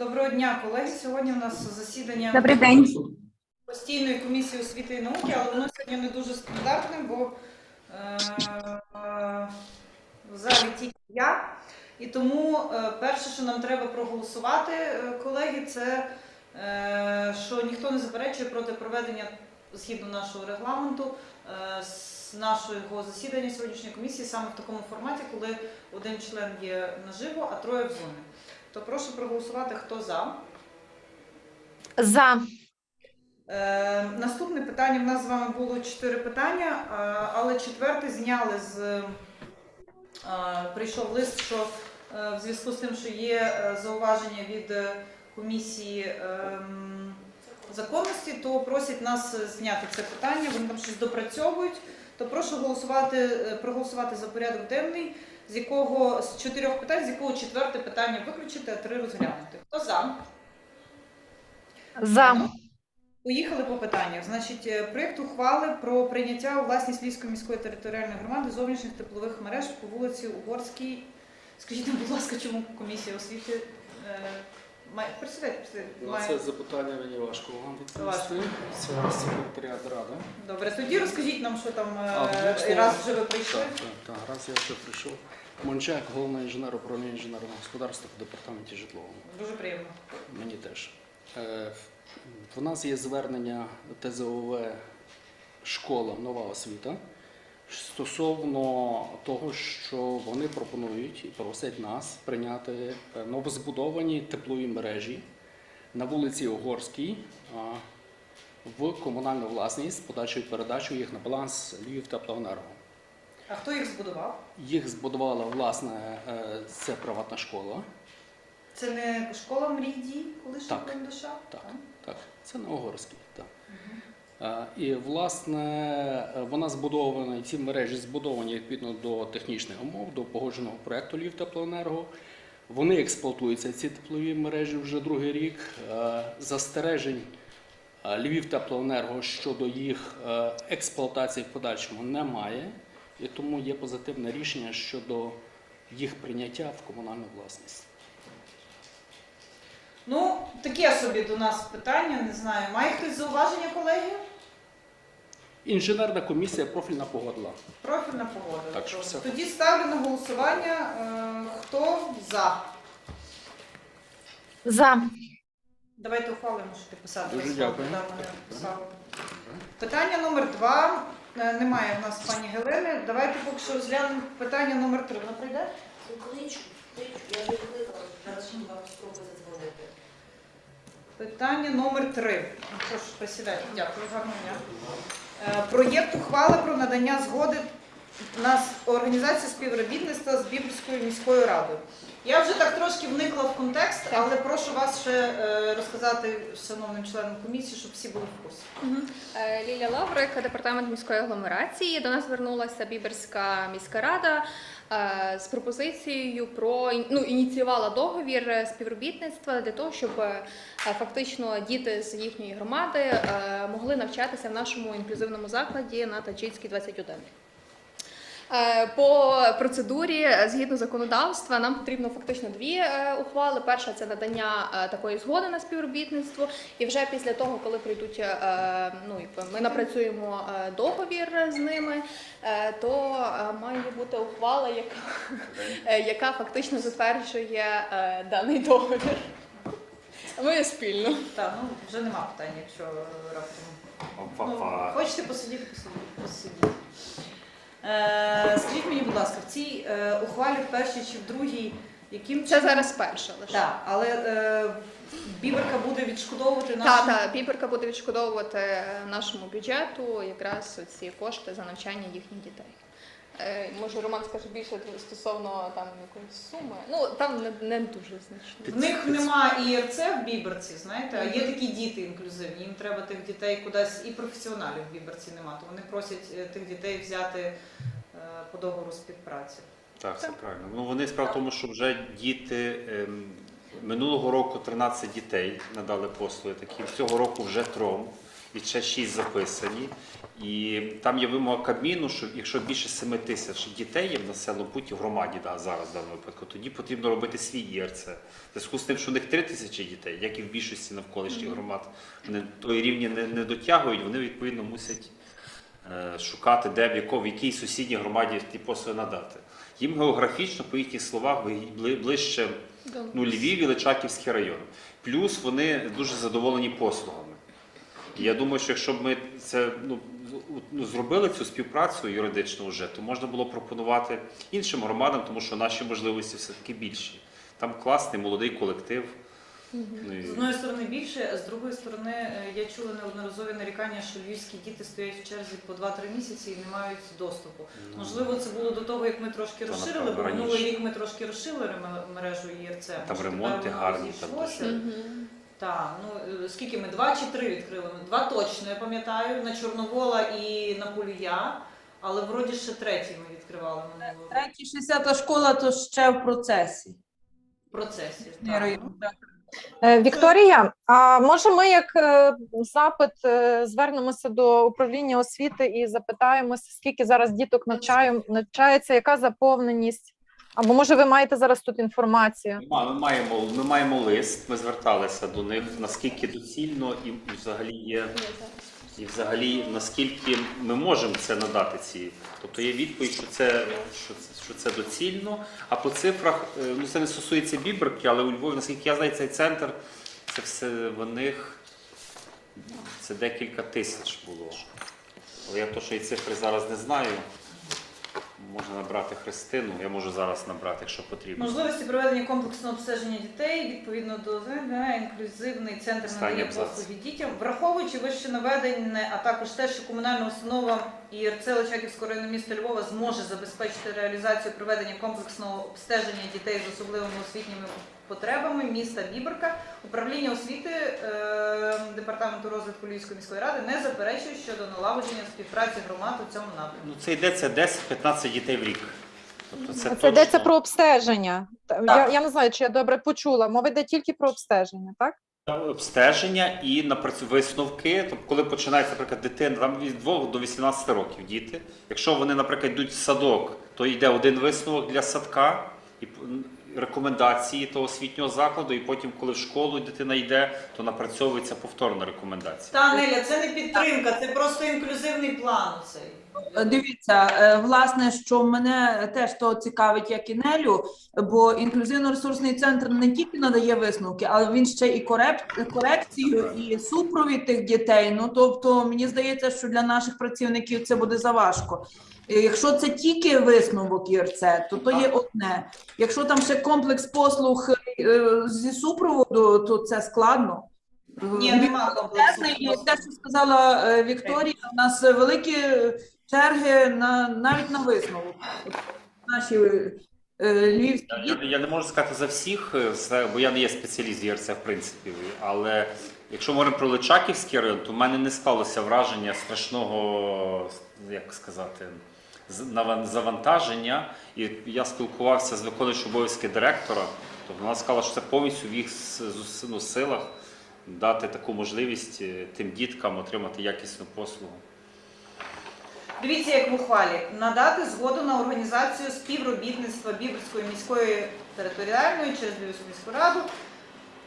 Доброго дня, колеги. Сьогодні у нас засідання Добрий день. постійної комісії освіти і науки, але воно сьогодні не дуже стандартне, бо е, е, в залі тільки я. І тому е, перше, що нам треба проголосувати, е, колеги, це е, що ніхто не заперечує проти проведення згідно нашого регламенту е, з нашого засідання сьогоднішньої комісії саме в такому форматі, коли один член є наживо, а троє в зумі. То прошу проголосувати, хто за. За. Е, наступне питання. В нас з вами було чотири питання, е, але четверте зняли з е, прийшов лист, що е, в зв'язку з тим, що є е, зауваження від е, комісії ем, законності, то просять нас зняти це питання. Вони там щось допрацьовують. То прошу голосувати, е, проголосувати за порядок денний, з якого з чотирьох питань, з якого четверте питання виключити, а три розглянути. Хто за? За. Поїхали по питаннях. Значить, е, проєкт ухвали про прийняття у власність Львівської міської територіальної громади зовнішніх теплових мереж по вулиці Угорській. Скажіть нам, будь ласка, чому комісія освіти е, має присідайте, Ну, це запитання мені важко вам Важко. відповісти. Це секретаріат ради. Добре, тоді розкажіть нам, що там е, А, в двох раз вже ви прийшли. Так, так, так, раз я вже прийшов. Мончак, головний інженер управління інженерного господарства в департаменті житлового. Дуже приємно. Мені теж. Е, В нас є звернення ТЗОВ школа нова освіта стосовно того, що вони пропонують і просять нас прийняти е, новозбудовані теплові мережі на вулиці Угорській в комунальну власність з подачою передачою їх на баланс Львів Теплоенерго. А хто їх збудував? Їх збудувала власне е, це приватна школа. Це не школа мрій, колишня Так. Кондаша? Так, так, це на Угорській. Так. Е, І власне вона збудована, і ці мережі збудовані відповідно до технічних умов, до погодженого проекту Львів Теплоенерго. Вони експлуатуються ці теплові мережі вже другий рік. Е, Застережень Львів Теплоенерго щодо їх експлуатації в подальшому немає, і тому є позитивне рішення щодо їх прийняття в комунальну власність. Ну, таке собі до нас питання, не знаю. Має хтось зауваження, колеги? Інженерна комісія профільна погодила. Профільна погода. Так що все. Тоді ставлю на голосування. Е, хто за? За. Давайте ухвалимо, що ти писати. Дуже дякую. писала. Питання номер два. Е, Немає в нас пані Гелени. Давайте поки що розглянемо питання номер три. Вона прийде? Кличу, кличу, я вже кликала, зараз вам спробую задзвонити. Питання номер три. Прошу, присідайте. Дякую, гарного дня. Е, Проєкт ухвали про надання згоди на с- організацію співробітництва з Бібрською міською радою. Я вже так трошки вникла в контекст, але прошу вас ще е, розказати шановним членам комісії, щоб всі були в курсі. Е, Лілія Лаврик, департамент міської агломерації. До нас звернулася Біберська міська рада е, з пропозицією про ну, ініціювала договір е, співробітництва для того, щоб е, фактично діти з їхньої громади е, могли навчатися в нашому інклюзивному закладі на Таджицькій 21. Е, По процедурі, е, згідно законодавства, нам потрібно фактично дві е, ухвали. Перша це надання такої згоди на співробітництво, і вже після того, коли прийдуть, ну ми напрацюємо договір з ними, то має бути ухвала, яка, яка фактично затверджує даний договір. Ми спільно. Так, ну вже нема питань, якщо раптом. Ну, хочете посидіти, посидіти, скажіть мені, будь ласка, в цій е, ухвалі в першій чи в другій, яким Це зараз перша лише. Так, але е, Біберка буде відшкодовувати Так, нашим... так, Біберка буде відшкодовувати е, нашому бюджету якраз ці кошти за навчання їхніх дітей. Е, Може, Роман скаже більше стосовно там якоїсь суми. Ну там не, не дуже значно. В них нема ІРЦ в Біберці, знаєте, а є такі діти інклюзивні. Їм треба тих дітей кудись і професіоналів в Біберці нема. То вони просять е, тих дітей взяти е, по договору співпраці. Так, все правильно. Ну вони справа в тому, що вже діти ем, минулого року 13 дітей надали послуги такі. Цього року вже трьом. І ще 6 записані. І там є вимога Кабміну, що якщо більше 7 тисяч дітей є в населеному пункті в громаді да, зараз в даному випадку, тоді потрібно робити свій ІРЦ. В зв'язку з тим, що у них 3 тисячі дітей, як і в більшості навколишніх громад, вони той рівні не, не дотягують, вони відповідно мусять е, шукати, де в якому в якій сусідній громаді ті послуги надати. Їм географічно, по їхніх словах, ближче ну, Львів і Личаківський район. Плюс вони дуже задоволені послугами. І я думаю, що якщо б ми це ну, ну, зробили цю співпрацю юридично вже, то можна було пропонувати іншим громадам, тому що наші можливості все-таки більші. Там класний молодий колектив. Ну, З одної сторони більше, а з другої сторони е, я чула неодноразові нарікання, що львівські діти стоять в черзі по 2-3 місяці і не мають доступу. Можливо, це було до того, як ми трошки розширили, бо минулий рік ми трошки розширили мережу ЄРЦ. Там ремонти гарні, там. Так, ну е, скільки ми? Два чи три відкрили? Два точно, я пам'ятаю, на Чорновола і на Полюя, але вроді ще третій ми відкривали минулого року. Третя 60 школа то ще в процесі. в процесі. Так. Е, Вікторія, а може ми як е, запит звернемося до управління освіти і запитаємося, скільки зараз діток навчаю, навчається, яка заповненість? Або може ви маєте зараз тут інформацію? Ма- Ми маємо, ми маємо лист, ми зверталися до них, наскільки доцільно і взагалі є. І взагалі, наскільки ми можемо це надати ці. Тобто є відповідь, що це, що це, що це доцільно. А по цифрах, е, ну це не стосується Біберки, але у Львові, наскільки я знаю, цей центр, це все в них це декілька тисяч було. Але я точно і цифри зараз не знаю. Можна набрати Христину, я можу зараз набрати, якщо потрібно. Можливості проведення комплексного обстеження дітей відповідно до ЗНГ, інклюзивний центр надає послуги дітям, враховуючи вище наведене, а також те, що комунальна установа ІРЦ Личаківського району міста Львова зможе забезпечити реалізацію проведення комплексного обстеження дітей з особливими освітніми потребами міста Біберка. Управління освіти е, департаменту розвитку Львівської міської ради не заперечує щодо налагодження співпраці громад у цьому напрямку. Ну, це йдеться 10-15 дітей в рік. Тобто це, Це йдеться про обстеження. Та- Я, я не знаю, чи я добре почула. Мова йде тільки про обстеження, так? Обстеження і напрацю висновки. Тобто, коли починається, наприклад, дитина від 2 до 18 років діти. Якщо вони, наприклад, йдуть в садок, то йде один висновок для садка і рекомендації того освітнього закладу, і потім, коли в школу дитина йде, то напрацьовується повторна рекомендація. Та Неля, це не підтримка, це просто інклюзивний план. Цей. Е, Дивіться, е, власне, що мене теж то цікавить, як і Нелю, бо інклюзивно-ресурсний центр не тільки надає висновки, але він ще і корек- корекцію, і супровід тих дітей. Ну тобто, мені здається, що для наших працівників це буде заважко. Якщо це тільки висновок ІРЦ, то то є одне. Якщо там ще комплекс послуг е, зі супроводу, то це складно. Ні, нема комплексу. Чесне, І те, що сказала Вікторія, у нас великі черги на навіть на висновок. Наші е, Я, я не можу сказати за всіх, е, бо я не є спеціаліст в принципі. Але якщо ми говоримо про Личаківський район, то в мене не склалося враження страшного, як сказати, завантаження. І я спілкувався з виконуючим обов'язки директора. Тобто вона сказала, що це повністю в їх ну, силах дати таку можливість е, тим діткам отримати якісну послугу. Дивіться, як в ухвалі надати згоду на організацію співробітництва Бібрської міської територіальної через Бібрську міську раду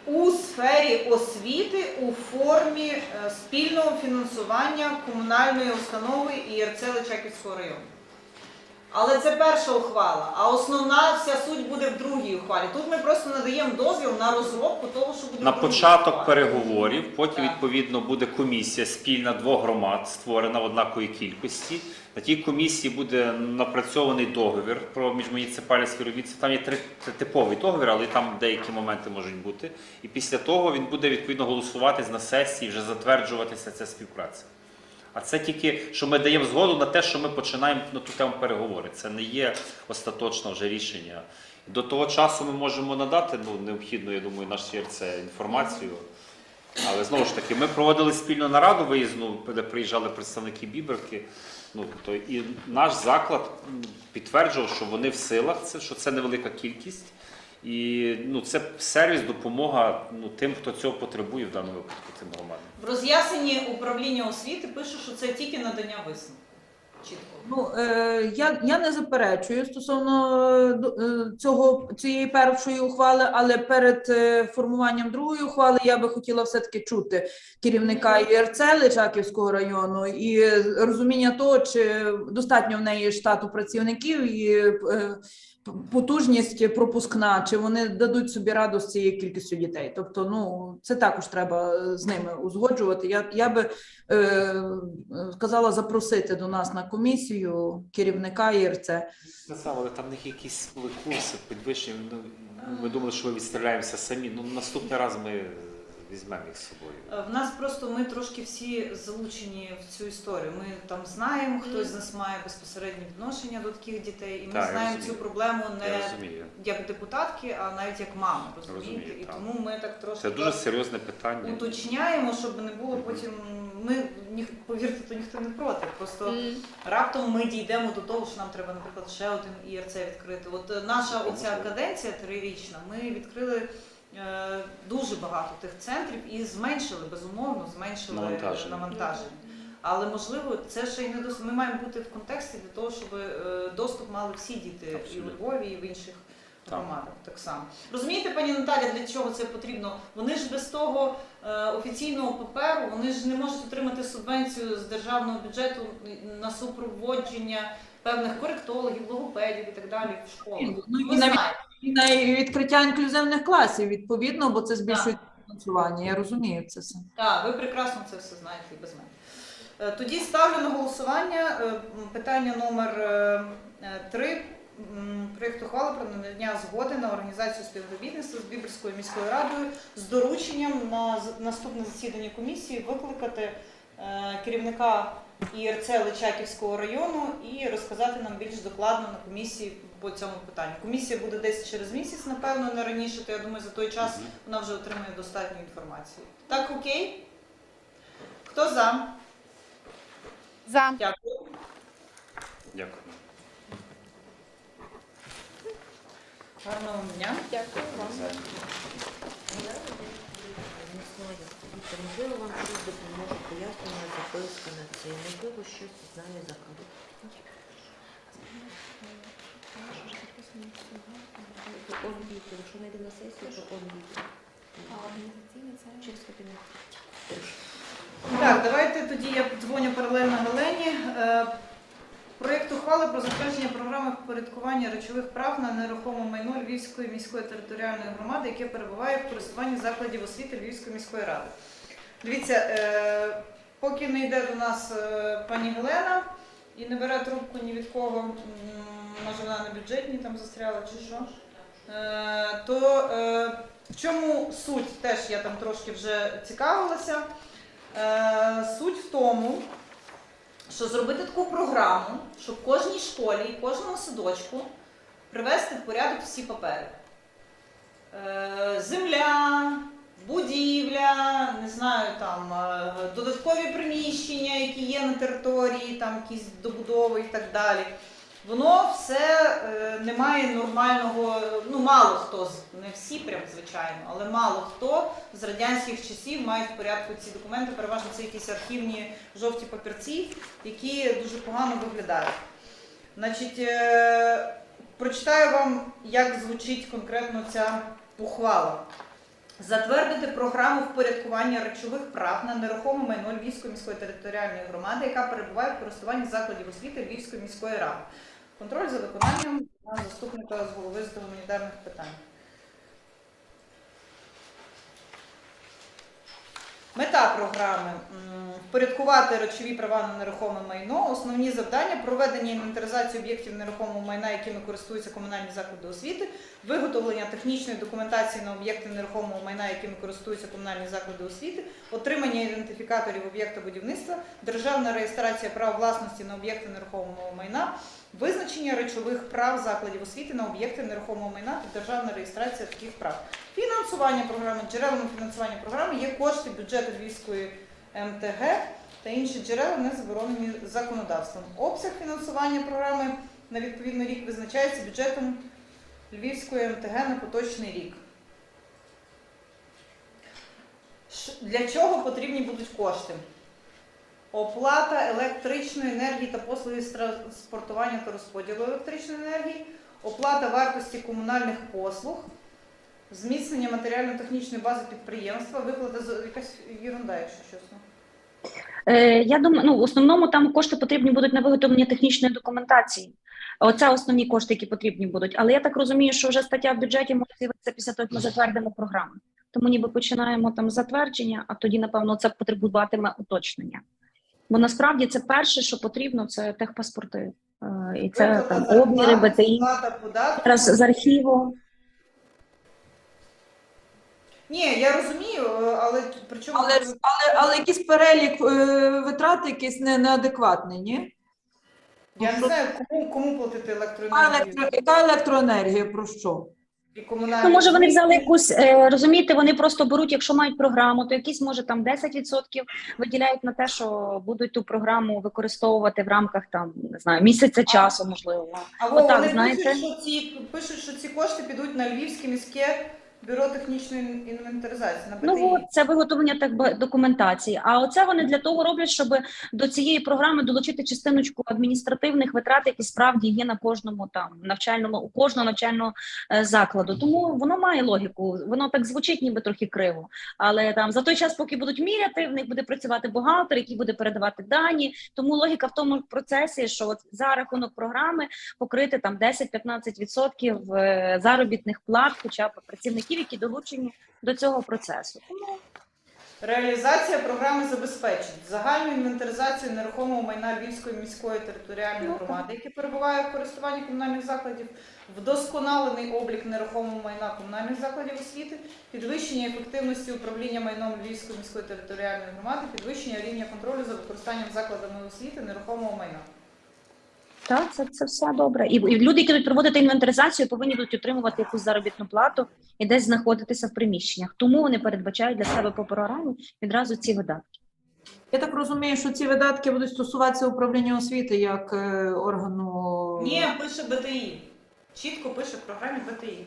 у сфері освіти у формі е, спільного фінансування комунальної установи ІРЦ Личаківського району. Але це перша ухвала, а основна вся суть буде в другій ухвалі. Тут ми просто надаємо дозвіл на розробку того, що буде На в другій початок ухвалі. переговорів, потім Так. відповідно буде комісія спільна двох громад, створена в однаковій кількості. На тій комісії буде напрацьований договір про міжмуніципальне співробітництво. Там є три це типовий договір, але там деякі моменти можуть бути. І після того він буде відповідно голосуватись на сесії, вже затверджуватися ця співпраця. А це тільки, що ми даємо згоду на те, що ми починаємо на ту тему переговори. Це не є остаточне вже рішення. До того часу ми можемо надати ну, необхідну, я думаю, наш ЄРЦ інформацію. Але знову ж таки, ми проводили спільну нараду виїзну, де приїжджали представники Біберки. Ну, то і наш заклад підтверджував, що вони в силах, це, що це невелика кількість, І ну, це сервіс, допомога ну, тим, хто цього потребує в даному випадку, цим громадам. В роз'ясненні управління освіти пише, що це тільки надання висновку. Чітко. Ну, е, я, я не заперечую стосовно е, цього, цієї першої ухвали, але перед е, формуванням другої ухвали я би хотіла все-таки чути керівника ІРЦ Личаківського району і розуміння того, чи достатньо в неї штату працівників і е, потужність пропускна, чи вони дадуть собі раду з цією кількістю дітей. Тобто, ну це також треба е, з ними узгоджувати. Я, я би е, сказала запросити до нас на комісію керівника ІРЦ. Але там в них якісь були курси підвищені. Ну, ми думали, що ми відстріляємося самі. Ну, наступний раз ми візьмемо їх з собою. Е, В нас просто ми трошки всі залучені в цю історію. Ми там знаємо, хтось з нас має безпосереднє відношення до таких дітей, і ми Так, знаємо цю проблему не як депутатки, а навіть як мами, розумієте? Розумію, і так. тому ми так трошки Це дуже серйозне питання. уточняємо, щоб не було потім. Ми ні, повірте, то ніхто не проти. Просто М. раптом ми дійдемо до того, що нам треба, наприклад, ще один ІРЦ відкрити. От е, наша оця каденція трирічна, ми відкрили дуже багато тих центрів і зменшили, безумовно, зменшили Навантаження. навантаження. Але можливо, це ще й не досить. Ми маємо бути в контексті для того, щоб е, доступ мали всі діти і Абсолютно. у Львові, і в інших Так. громадах так само. Розумієте, пані Наталя, для чого це потрібно? Вони ж без того е, офіційного паперу, вони ж не можуть отримати субвенцію з державного бюджету на супроводження певних коректологів, логопедів і так далі в школах. Ну, і навіть і на відкриття інклюзивних класів, відповідно, бо це збільшує фінансування. Я розумію це все. Так, ви прекрасно це все знаєте і без мене. Е, Тоді ставлю на голосування е, питання номер 3 проєкту ухвали про надання згоди на організацію співробітництва з Біберською міською радою з дорученням на наступне засідання комісії викликати е, керівника ІРЦ Личаківського району і розказати нам більш докладно на комісії по цьому питанню. Комісія буде десь через місяць, напевно, не раніше, то я думаю, за той час вона вже отримає достатньо інформації. Так, окей? Хто за? За. Дякую. Дякую. Гарного вам дня. Дякую вам. Віктор, можливо, вам щось допоможе пояснення, записка на це. Можливо, щось знає закладу. То он вітер, якщо не йде на сесію, то он вітер. Через кабінет. Так, давайте тоді я подзвоню паралельно Галені. Е, Проєкт ухвали про затвердження програми впорядкування речових прав на нерухоме майно Львівської міської територіальної громади, яке перебуває в користуванні закладів освіти Львівської міської ради. Дивіться, е, поки не йде до нас е, пані Галена і не бере трубку ні від кого, може вона на бюджетній там застряла чи що, е, то в чому суть? Теж я там трошки вже цікавилася. Суть в тому, що зробити таку програму, щоб кожній школі і кожному садочку привести в порядок всі папери. Додаткові приміщення, які є на території, там якісь добудови і так далі. Воно все е, не має нормального, ну мало хто не всі, прям звичайно, але мало хто з радянських часів мають в порядку ці документи. Переважно це якісь архівні жовті папірці, які дуже погано виглядають. Значить, е, прочитаю вам, як звучить конкретно ця ухвала. Затвердити програму впорядкування речових прав на нерухоме майно Львівської міської територіальної громади, яка перебуває в користуванні закладів освіти Львівської міської ради. Контроль за виконанням заступника з голови з гуманітарних питань. Мета програми впорядкувати речові права на нерухоме майно. Основні завдання проведення інвентаризації об'єктів нерухомого майна, якими користуються комунальні заклади освіти, виготовлення технічної документації на об'єкти нерухомого майна, якими користуються комунальні заклади освіти, отримання ідентифікаторів об'єкта будівництва, державна реєстрація прав власності на об'єкти нерухомого майна, визначення речових прав закладів освіти на об'єкти нерухомого майна та державна реєстрація таких прав. Фінансування програми, джерелами фінансування програми є кошти бюджету Львівської МТГ та інші джерела не заборонені законодавством. Обсяг фінансування програми на відповідний рік визначається бюджетом Львівської МТГ на поточний рік. Для чого потрібні будуть кошти? Оплата електричної енергії та послуги з транспортування та розподілу електричної енергії, оплата вартості комунальних послуг, зміцнення матеріально-технічної бази підприємства, виплата з якась ерунда, якщо чесно. Е, Я думаю, ну в основному там кошти потрібні будуть на виготовлення технічної документації. Оце основні кошти, які потрібні будуть. Але я так розумію, що вже стаття в бюджеті може з'явитися після того, як ми затвердимо програму. Тому ніби починаємо там затвердження, а тоді, напевно, це потребуватиме уточнення. Бо насправді це перше, що потрібно, це техпаспорти. Е, І це там обміри, БТІ. Зараз з архіву. Ні, я розумію, але при чому Але, але, але якийсь перелік е, витрат якийсь не, неадекватний, ні? я не знаю, кому, кому платити електроенергію електро, яка електроенергія, про що? Ну, може, вони взяли якусь, е, розумієте, вони просто беруть, якщо мають програму, то якісь, може, там 10% виділяють на те, що будуть ту програму використовувати в рамках там, не знаю, місяця часу, можливо. Або Отак, вони знаєте. пишуть, що ці пишуть, що ці кошти підуть на Львівське міське бюро технічної інвентаризації на БТІ. Ну от це виготовлення так документації. А оце вони для того роблять, щоб до цієї програми долучити частиночку адміністративних витрат, які справді є на кожному там навчальному у кожного навчального е, закладу. Тому воно має логіку. Воно так звучить, ніби трохи криво. Але там за той час, поки будуть міряти, в них буде працювати бухгалтер, який буде передавати дані. Тому логіка в тому процесі, що от за рахунок програми покрити там 10-15% е, заробітних плат, хоча б працівників, які долучені до цього процесу. Тому Реалізація програми забезпечить загальну інвентаризацію нерухомого майна Львівської міської територіальної Ну, громади, яке перебуває в користуванні комунальних закладів, вдосконалений облік нерухомого майна комунальних закладів освіти, підвищення ефективності управління майном Львівської міської територіальної громади, підвищення рівня контролю за використанням закладами освіти нерухомого майна. Так, це, це все добре. І, і люди, які будуть проводити інвентаризацію, повинні будуть отримувати якусь заробітну плату і десь знаходитися в приміщеннях. Тому вони передбачають для себе по програмі відразу ці видатки. Я так розумію, що ці видатки будуть стосуватися управління освіти як е, органу. Ні, пише БТІ. Чітко пише в програмі БТІ.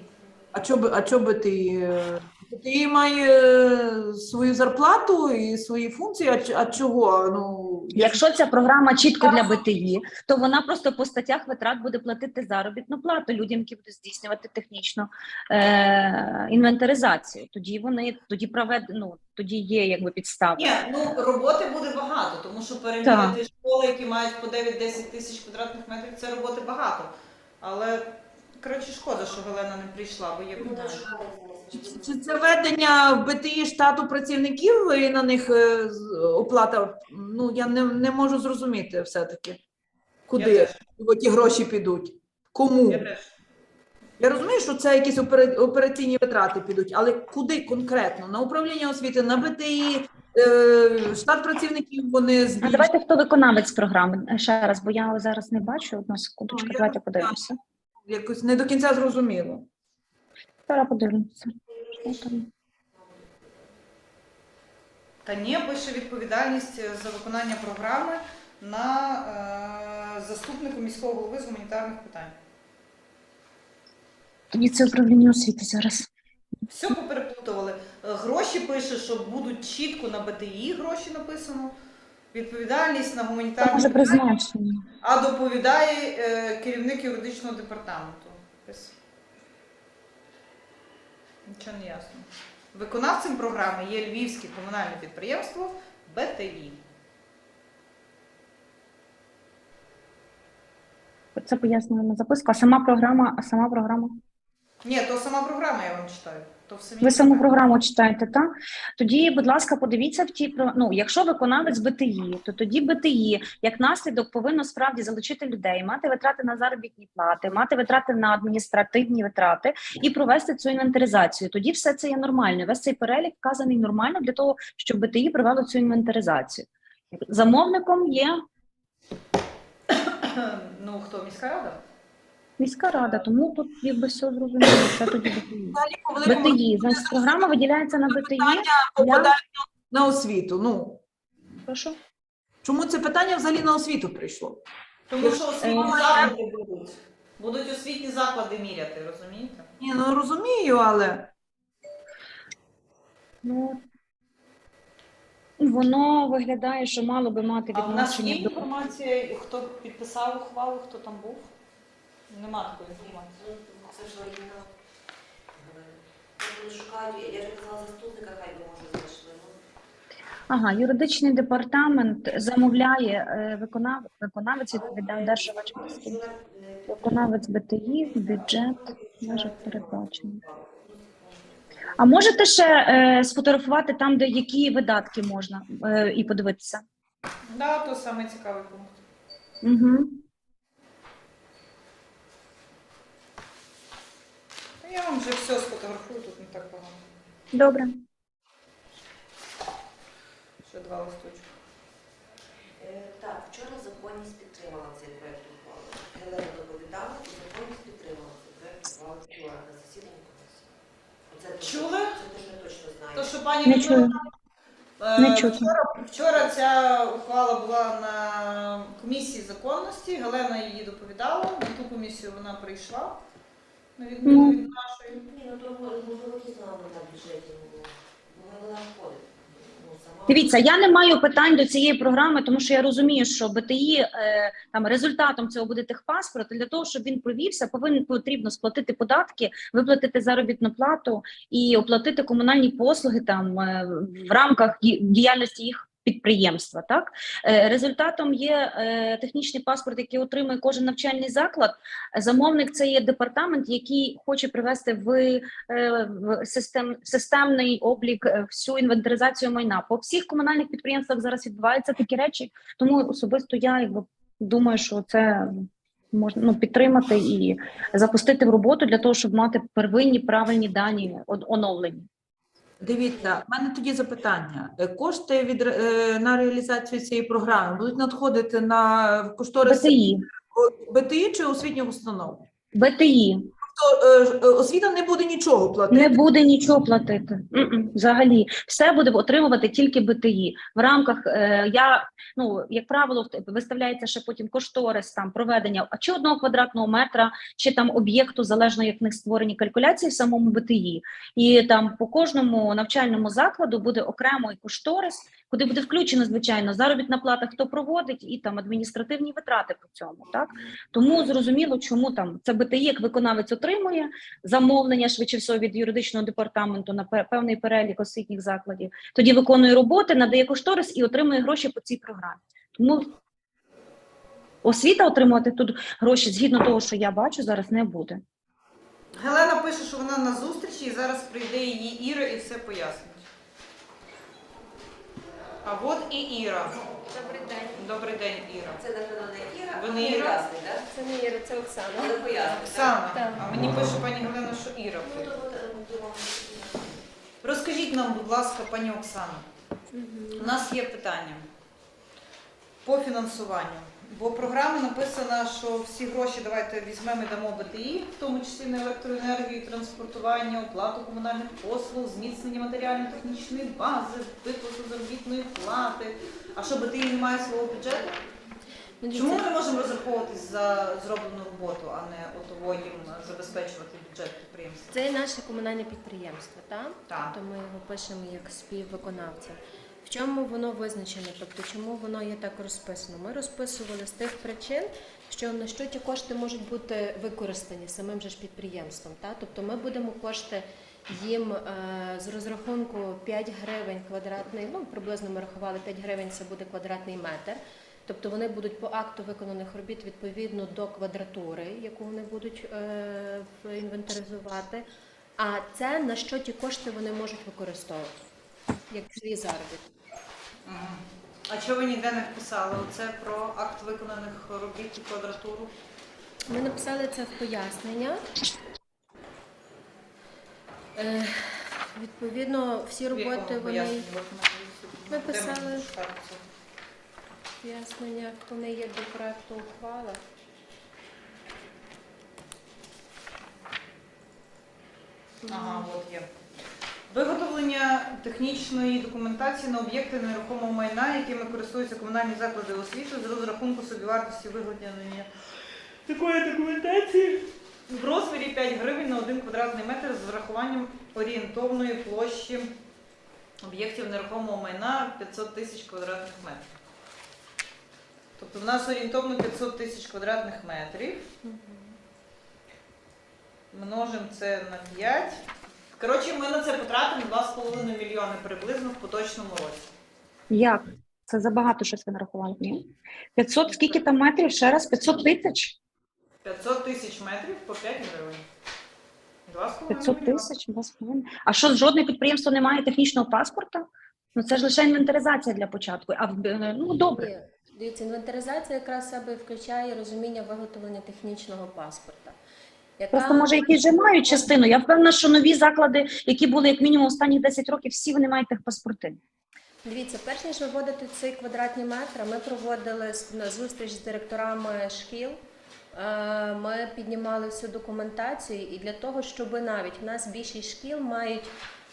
А чо би, а чо би ти? е, Ти має е, свою зарплату і свої функції, а, а чого? Ну, Якщо ця програма чітко для БТІ, то вона просто по статтях витрат буде платити заробітну плату людям, які будуть здійснювати технічну е- інвентаризацію. Тоді вони тоді провед... ну, тоді є якби підстави. Ні, ну роботи буде багато, тому що переміряти школи, які мають по 9-10 тисяч квадратних метрів, це роботи багато. Але коротше, шкода, що Галина не прийшла, бо є питання. Чи це ведення в БТІ штату працівників і на них е, з- оплата? Ну, я не, не можу зрозуміти все-таки, Я куди ті гроші підуть. Кому? Я теж. Я розумію, що це якісь опера- операційні витрати підуть, але куди конкретно? На управління освіти, на БТІ, е, штат працівників вони А збільшують. давайте хто виконавець програми Е, ще раз, бо я зараз не бачу. Одну секундочку, Ну, я давайте подивимося. Якось не до кінця зрозуміло. Зараз подивимося. Та ні, пише відповідальність за виконання програми на е, заступнику міського голови з гуманітарних питань. Тоді це управління освіти зараз. Все попереплутували. Е, Гроші пише, що будуть чітко на БТІ гроші написано. Відповідальність на питання, призначення. а доповідає е, керівник юридичного департаменту. Нічого не ясно. Виконавцем програми є Львівське комунальне підприємство БТІ. Це пояснювальна записка. А сама програма, а сама програма. Ні, то сама програма я вам читаю. То в самій Ви саму програму читаєте, так? Тоді, будь ласка, подивіться в ті ну, якщо виконавець БТІ, то тоді БТІ як наслідок повинно справді залучити людей, мати витрати на заробітні плати, мати витрати на адміністративні витрати і провести цю інвентаризацію. Тоді все це є нормально. Весь цей перелік вказаний нормально для того, щоб БТІ провело цю інвентаризацію. Замовником є Ну, хто, міська рада? Міська рада, тому тут якби все зрозуміло. Це тоді БТІ. Значить, програма виділяється на БТІ. попадають на освіту. Ну, Прошу. чому це питання взагалі на освіту прийшло? Тому що освітні Е, заклади будуть. Будуть освітні заклади міряти, розумієте? Ні, ну розумію, але Ну, воно виглядає, що мало би мати А в нас є відношення до інформація, хто підписав ухвалу, хто там був? Нема такої інформації. Це ж оригінал. Вони шукають, я ж казала заступника, хай би може знайшли. Ну, Ага, юридичний департамент замовляє е, виконав, виконавець відповідає держувач вчора виконавець БТІ, бюджет може передбачено. А можете ще е, сфотографувати там, де які видатки можна е, і подивитися? Да, то саме цікавий пункт. Угу. Я вам вже все сфотографую, тут не так багато. Добре. Ще два листочки. Е, Так, вчора законність підтримала цей проект ухвали. Гелена доповідала, і законність підтримала цей проект ухвали вчора на засіданні комісії. Оце те, що- Чули? Це те, що я точно знаю. То, що пані Не чую. Е, Не чути. Вчора, вчора ця ухвала була на комісії законності. Галена її доповідала. На ту комісію вона прийшла, на відміну Ну. від нашої. Ні, ну то і знала на бюджеті. Могла вона входить. Ну. Дивіться, я не маю питань до цієї програми, тому що я розумію, що БТІ е, там результатом цього буде техпаспорт. Для того, щоб він провівся, повинен потрібно сплатити податки, виплатити заробітну плату і оплатити комунальні послуги там е, в рамках діяльності їх. Підприємства, так Е, результатом є е, технічний паспорт, який отримує кожен навчальний заклад. Замовник це є департамент, який хоче привести в е, систем, системний облік всю інвентаризацію майна. По всіх комунальних підприємствах зараз відбуваються такі речі, тому особисто я якби думаю, що це можна ну, підтримати і запустити в роботу для того, щоб мати первинні правильні дані он- оновлені. Дивіться, в мене тоді запитання. Е, Кошти від е, на реалізацію цієї програми будуть надходити на кошторис БТІ, БТІ чи освітніх установ? БТІ То е, е, освіта не буде нічого платити. не буде нічого платити. Взагалі, все буде отримувати тільки БТІ. В рамках е, я ну як правило, виставляється ще потім кошторис там проведення чи одного квадратного метра, чи там об'єкту, залежно як в них створені калькуляції в самому БТІ. І там по кожному навчальному закладу буде окремий кошторис, куди буде включено звичайно заробітна плата, хто проводить, і там адміністративні витрати по цьому. Так тому зрозуміло, чому там це БТІ як виконавець отримує замовлення швидше всього від юридичного департаменту на певний перелік освітніх закладів. Тоді виконує роботи, надає кошторис і отримує гроші по цій програмі. Тому освіта отримувати тут гроші згідно того, що я бачу, зараз не буде. Гелена пише, що вона на зустрічі і зараз прийде її Іра і все пояснить. А от і Іра. Добрий день. Добрий день, Іра. Це напевно не Іра, Ви а Іра? так? Це не Іра, це Оксана. Але пояснить. Оксана, Так. а мені пише пані Галина, що Іра. Ну, то, то, то, то, Розкажіть нам, будь ласка, пані Оксана. у нас є питання по фінансуванню. Бо програма написана, що всі гроші давайте візьмемо і дамо БТІ, в тому числі на електроенергію, транспортування, оплату комунальних послуг, зміцнення матеріально-технічної бази, виплату заробітної плати. А що БТІ не має свого бюджету? Ну, Чому ми можемо розраховуватись за зроблену роботу, а не отово їм забезпечувати бюджет підприємства? Це наше комунальне підприємство, так? Так. Тобто ми його пишемо як співвиконавця. В чому воно визначене? Тобто, чому воно є так розписано? Ми розписували з тих причин, що на що ті кошти можуть бути використані самим же ж підприємством. Так? Тобто ми будемо кошти їм е, з розрахунку 5 гривень квадратний, ну приблизно ми рахували 5 гривень це буде квадратний метр. Тобто вони будуть по акту виконаних робіт відповідно до квадратури, яку вони будуть е, інвентаризувати. А це на що ті кошти вони можуть використовувати, як свій заробіт. Мгм. А чого ви ніде не вписали? Оце про акт виконаних робіт і квадратуру? Ми написали це в пояснення. Е, відповідно, всі роботи вони Ми писали- це? пояснення, вони є до проекту ухвали. Ага, от є. Виготовлення технічної документації на об'єкти нерухомого майна, якими користуються комунальні заклади освіти з розрахунку собівартості виготовлення такої документації. В розмірі 5 гривень на 1 квадратний метр з врахуванням орієнтовної площі об'єктів нерухомого майна 500 тисяч квадратних метрів. Тобто в нас орієнтовно 500 тисяч квадратних метрів. Множимо це на 5. Коротше, ми на це потратимо 2,5 мільйони приблизно в поточному році. Як? Це забагато щось ви нарахували. Ні? 500, скільки там метрів? Ще раз, 500 тисяч? 500 тисяч метрів по 5 гривень. 2,5 500 мільйони. тисяч? Два з половиною. А що, жодне підприємство не має технічного паспорта? Ну це ж лише інвентаризація для початку. А в- е, ну добре. Дивіться, інвентаризація якраз себе включає розуміння виготовлення технічного паспорта. Яка... Просто може якісь вже мають частину. Я впевнена, що нові заклади, які були як мінімум останні 10 років, всі вони мають техпаспорти. Дивіться, перш ніж виводити ці квадратні метри, ми проводили на зустріч з директорами шкіл. Е, Ми піднімали всю документацію, і для того, щоб навіть в нас більшість шкіл мають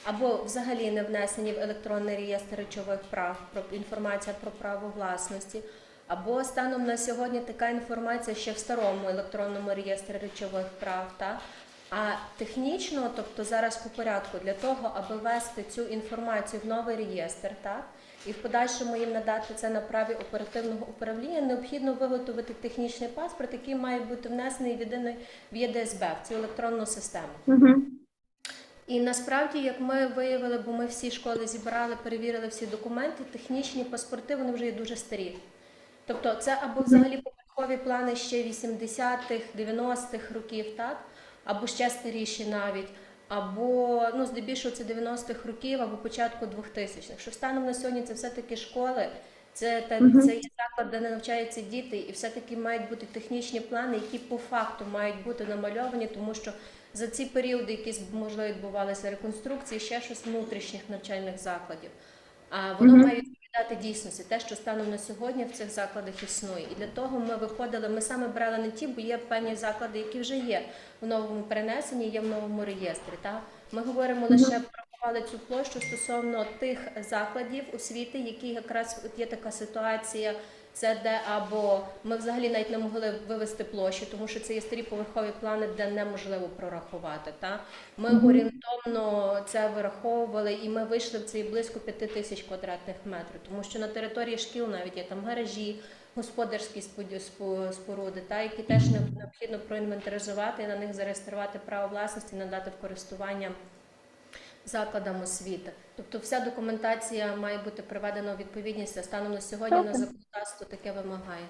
або взагалі не внесені в електронний реєстр речових прав про інформація про право власності, або станом на сьогодні така інформація ще в старому електронному реєстрі речових прав. Та? А технічно, тобто зараз по порядку, для того, аби ввести цю інформацію в новий реєстр, так і в подальшому їм надати це на праві оперативного управління, необхідно виготовити технічний паспорт, який має бути внесений в єдиний в ЄДСБ, в цю електронну систему. Угу. І насправді, як ми виявили, бо ми всі школи зібрали, перевірили всі документи, технічні паспорти вони вже є дуже старі. Тобто, це або взагалі поверхові плани ще 80-х, 90-х років, так? або ще старіші навіть, або ну, здебільшого це 90-х років, або початку 2000-х. Що станом на сьогодні це все-таки школи, це, та, Мгм. це є заклад, де не навчаються діти, і все-таки мають бути технічні плани, які по факту мають бути намальовані, тому що за ці періоди, які можливо відбувалися реконструкції, ще щось внутрішніх навчальних закладів. А воно Мгм. має відповідати дійсності, те, що станом на сьогодні в цих закладах існує. І для того ми виходили. Ми саме брали не ті, бо є певні заклади, які вже є в новому перенесенні, є в новому реєстрі. Та ми говоримо лише порахували цю площу стосовно тих закладів освіти, які якраз от є така ситуація. Це де або ми взагалі навіть не могли вивести площі, тому що це є старі поверхові плани, де неможливо прорахувати. Та ми Мгм. орієнтовно це вираховували, і ми вийшли в цей близько 5 тисяч квадратних метрів, тому що на території шкіл навіть є там гаражі, господарські споруди, та які теж необхідно проінвентаризувати і на них зареєструвати право власності, надати в користування закладам освіти. Тобто вся документація має бути приведена у відповідність, а станом на сьогодні на законодавство таке вимагає.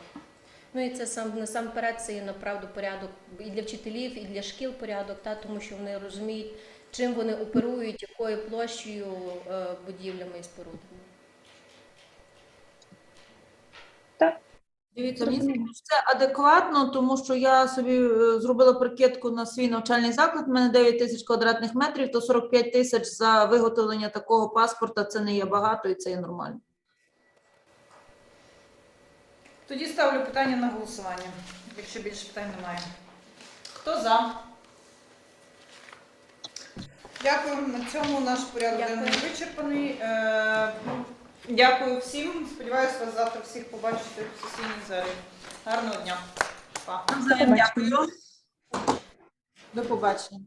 Ну і це сам насамперед це є направду порядок і для вчителів, і для шкіл порядок, та тому що вони розуміють, чим вони оперують, якою площею е, будівлями і спорудами. Дивіться, мені здається, це адекватно, тому що я собі е, зробила прикидку на свій навчальний заклад. У мене 9 тисяч квадратних метрів, то 45 тисяч за виготовлення такого паспорта це не є багато і це є нормально. Тоді ставлю питання на голосування, якщо більше питань немає. Хто за? Дякую. На цьому наш порядок денний вичерпаний. Е, Дякую всім. Сподіваюся, вас завтра всіх побачити в сесійній залі. Гарного дня. Па. Дякую. До побачення.